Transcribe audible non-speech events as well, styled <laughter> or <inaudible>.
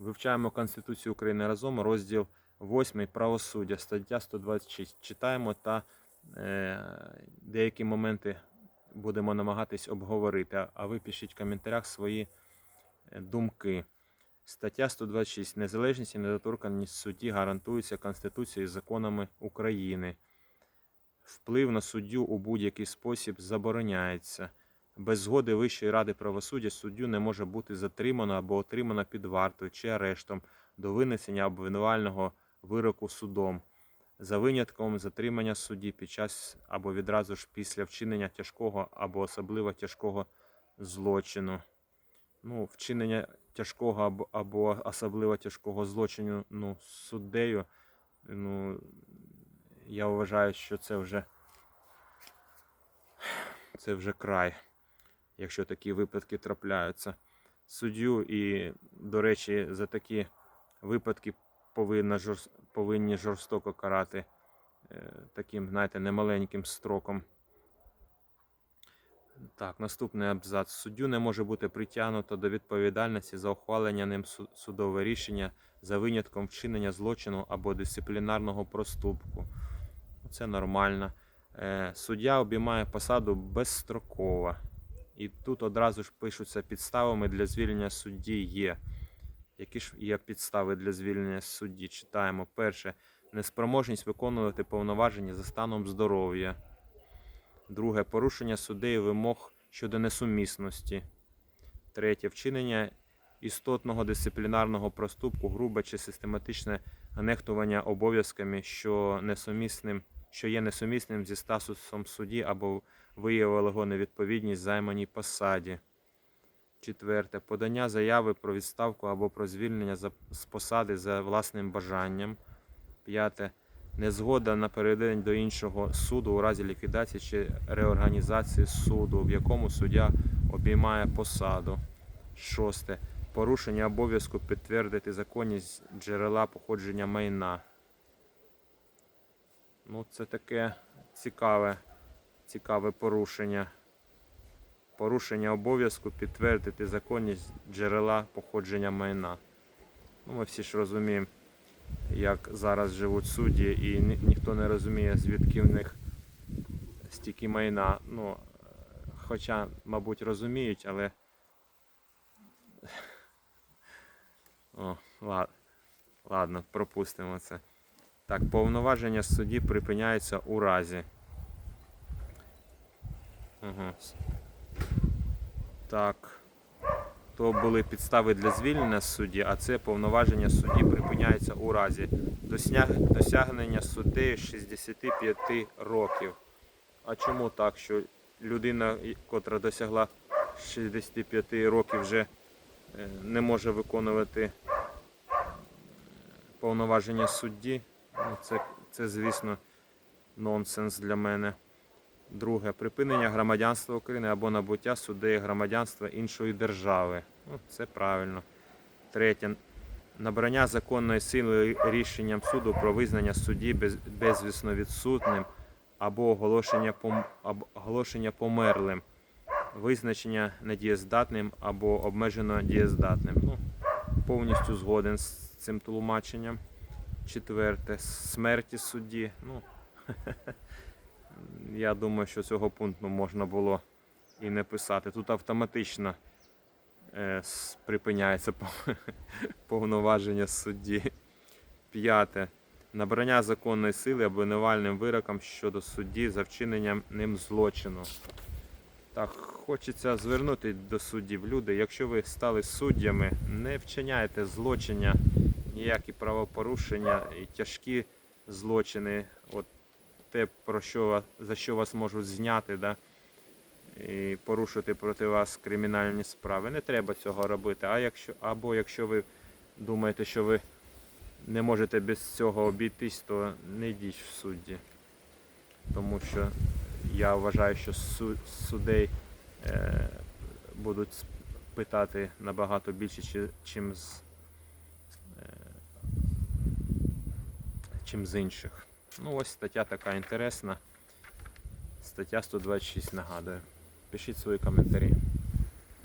Вивчаємо Конституцію України разом, розділ 8 правосуддя, стаття 126. Читаємо та е, деякі моменти будемо намагатись обговорити. А- ви пишіть в коментарях свої е, думки. Стаття 126. Незалежність і недоторканність судді гарантується Конституцією і законами України. Вплив на суддю у будь-який спосіб забороняється. Без згоди Вищої ради правосуддя суддю не може бути затримано або отримано під вартою чи арештом до винесення обвинувального вироку судом, за винятком затримання судді під час або відразу ж після вчинення тяжкого або особливо тяжкого злочину. Ну, вчинення тяжкого або, особливо тяжкого злочину ну, суддею, ну, я вважаю, що це вже, це вже край якщо такі випадки трапляються. Суддю і, до речі, за такі випадки повинна жорс- повинні жорстоко карати е, таким, знаєте, немаленьким строком. Так, наступний абзац. Суддю не може бути притягнуто до відповідальності за ухвалення ним судове рішення за винятком вчинення злочину або дисциплінарного проступку. Це нормально. Е, Суддя обіймає посаду безстроково. І тут одразу ж пишуться підставами для звільнення судді є. Які ж є підстави для звільнення судді? Читаємо. Перше. Неспроможність виконувати повноваження за станом здоров'я. Друге. Порушення суддею вимог щодо несумісності. Третє. Вчинення істотного дисциплінарного проступку, грубе чи систематичне нехтування обов'язками, що, несумісним, що є несумісним зі статусом судді або виявило його невідповідність займаній посаді. Четверте. Подання заяви про відставку або про звільнення з посади за власним бажанням. П'яте. Незгода на передання до іншого суду у разі ліквідації чи реорганізації суду, в якому суддя обіймає посаду. Шосте. Порушення обов'язку підтвердити законність джерела походження майна. Ну, це таке цікаве цікаве порушення. Порушення обов'язку підтвердити законність джерела походження майна. Ну, ми всі ж розуміємо, як зараз живуть судді, і ні- ніхто не розуміє, звідки в них стільки майна. Ну, хоча, мабуть, розуміють, але. <laughs> О, ла- ладно, пропустимо це. Так, повноваження судді припиняються у разі. Ага. Так. То були підстави для звільнення судді, а це повноваження судді припиняється у разі досяг- досягнення суддею 65 років. А чому так, що людина, котра досягла 65 років, вже е, не може виконувати е, повноваження судді? Ну, це, це, звісно, нонсенс для мене. Друге припинення громадянства України або набуття суддею громадянства іншої держави. Ну, це правильно. Третє. Набрання законної сили рішенням суду про визнання судді без, безвісно відсутним або оголошення, пом, оголошення померлим, визначення недієздатним або обмежено дієздатним. Ну, повністю згоден з цим тлумаченням. Четверте. Смерті судді. Ну, <laughs> я думаю, що цього пункту можна було і не писати. Тут автоматично е, припиняється <laughs> повноваження судді. П'яте. Набрання законної сили обвинувальним вироком щодо судді за вчиненням ним злочину. Так, хочеться звернути до суддів. Люди, якщо ви стали суддями, не вчиняйте злочиння, ніякі правопорушення і тяжкі злочини. От те, про що за що вас можуть зняти, да, і порушити проти вас кримінальні справи. Не треба цього робити. А якщо, або якщо ви думаєте, що ви не можете без цього обійтись, то не йдіть в судді. Тому що я вважаю, що су- судей е, будуть питати набагато більше, чим з, чим з інших. Ну, ось стаття така інтересна. Стаття 126 нагадую. Пишіть свої коментарі.